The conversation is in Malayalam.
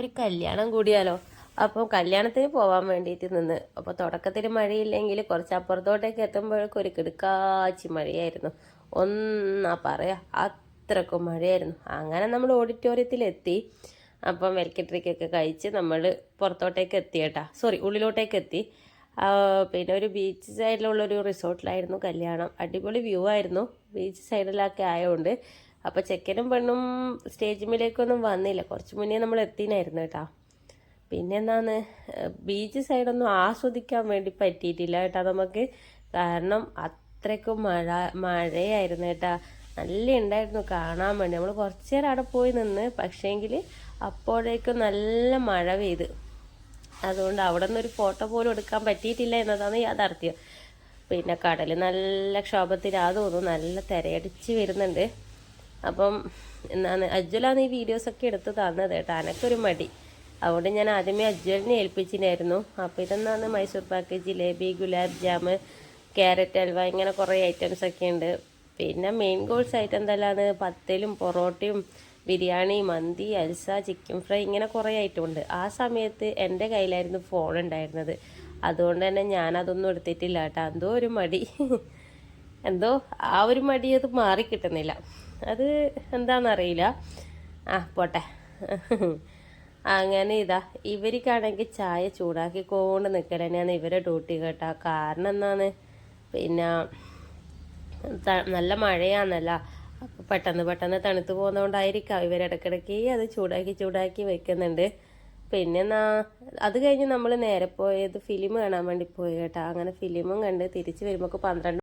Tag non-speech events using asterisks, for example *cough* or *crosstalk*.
ഒരു കല്യാണം കൂടിയാലോ? അപ്പോൾ കല്യാണത്തിന് പോകാൻ വേണ്ടിയിട്ട് നിന്ന്. അപ്പോൾ തുടക്കത്തിൽ മഴയില്ലെങ്കിൽ കുറച്ച് അപ്പുറത്തോട്ടേക്ക് എത്തുമ്പോഴേക്കും ഒരു കിടുക്കാച്ചി മഴയായിരുന്നു. ഒന്നാ പറയാ അത്രക്കും മഴയായിരുന്നു. അങ്ങനെ നമ്മൾ ഓഡിറ്റോറിയത്തിലെത്തി അപ്പം വെൽക്കട്രിക്കൊക്കെ കഴിച്ച് നമ്മൾ പുറത്തോട്ടേക്ക് എത്തി കേട്ടാ. സോറി ഉള്ളിലോട്ടേക്ക് എത്തി. പിന്നെ ഒരു ബീച്ച് സൈഡിലുള്ളൊരു റിസോർട്ടിലായിരുന്നു കല്യാണം. അടിപൊളി വ്യൂ ആയിരുന്നു. ബീച്ച് സൈഡിലൊക്കെ ആയതുകൊണ്ട് അപ്പോൾ ചെക്കനും പെണ്ണും സ്റ്റേജിമിലേക്കൊന്നും വന്നില്ല. കുറച്ച് മുന്നേ നമ്മൾ എത്തിനായിരുന്നു കേട്ടോ. പിന്നെ എന്താണ് ബീച്ച് സൈഡൊന്നും ആസ്വദിക്കാൻ വേണ്ടി പറ്റിയിട്ടില്ല കേട്ടോ നമുക്ക്. കാരണം അത്രയ്ക്കും മഴ മഴയായിരുന്നു കേട്ടോ. നല്ല ഉണ്ടായിരുന്നു കാണാൻ വേണ്ടി. നമ്മൾ കുറച്ച് നേരം അവിടെ പോയി നിന്ന് പക്ഷേങ്കിൽ അപ്പോഴേക്കും നല്ല മഴ പെയ്ത്. അതുകൊണ്ട് അവിടെ ഒരു ഫോട്ടോ പോലും എടുക്കാൻ പറ്റിയിട്ടില്ല എന്നതാണ് യാഥാർത്ഥ്യം. പിന്നെ കടൽ നല്ല ക്ഷോഭത്തിലാ തോന്നുന്നു. നല്ല തിരയടിച്ച് വരുന്നുണ്ട്. അപ്പം എന്നാണ് അജ്വലാണ് ഈ വീഡിയോസൊക്കെ എടുത്ത് തന്നത് കേട്ടോ. എനക്കൊരു മടി. അതുകൊണ്ട് ഞാൻ ആദ്യമേ അജ്വലിനെ ഏൽപ്പിച്ചിട്ടുണ്ടായിരുന്നു അപ്പോൾ ഇതെന്നാണ് മൈസൂർ പാക്ക് ജിലേബി ഗുലാബ് ജാം ക്യാരറ്റ് ഹൽവ ഇങ്ങനെ കുറേ ഐറ്റംസ് ഒക്കെ ഉണ്ട്. പിന്നെ മെയിൻ കോഴ്സ് ആയിട്ട് എന്തെല്ലാമാണ്? പത്തലും പൊറോട്ടയും ബിരിയാണി മന്തി അൽസ ചിക്കൻ ഫ്രൈ ഇങ്ങനെ കുറേ ഐറ്റം ഉണ്ട്. ആ സമയത്ത് എന്റെ കയ്യിലായിരുന്നു ഫോൺ ഉണ്ടായിരുന്നത്. അതുകൊണ്ട് തന്നെ ഞാനതൊന്നും എടുത്തിട്ടില്ല കേട്ടോ. എന്തോ ഒരു മടി. *laughs* എന്തോ ആ ഒരു മടി അത് മാറിക്കിട്ടുന്നില്ല അത് എന്താണെന്നറിയില്ല ആ പോട്ടെ. അങ്ങനെ ഇതാ ഇവർക്കാണെങ്കിൽ ചായ ചൂടാക്കിക്കൊണ്ട് നിൽക്കൽ തന്നെയാണ് ഇവരെ ഡ്യൂട്ടി കേട്ടോ. കാരണം എന്താണ്? പിന്നെ നല്ല മഴയാണല്ല അപ്പോൾ പെട്ടെന്ന് പെട്ടെന്ന് തണുത്ത് പോകുന്നതുകൊണ്ടായിരിക്കാം ഇവരിടക്കിടയ്ക്ക് അത് ചൂടാക്കി ചൂടാക്കി വെക്കുന്നുണ്ട്. പിന്നെ എന്നാ അത് കഴിഞ്ഞ് നമ്മൾ നേരെ പോയത് ഫിലിം കാണാൻ വേണ്ടി പോയി കേട്ടോ. അങ്ങനെ ഫിലിമും കണ്ട് തിരിച്ച് വരുമ്പോൾ പന്ത്രണ്ട്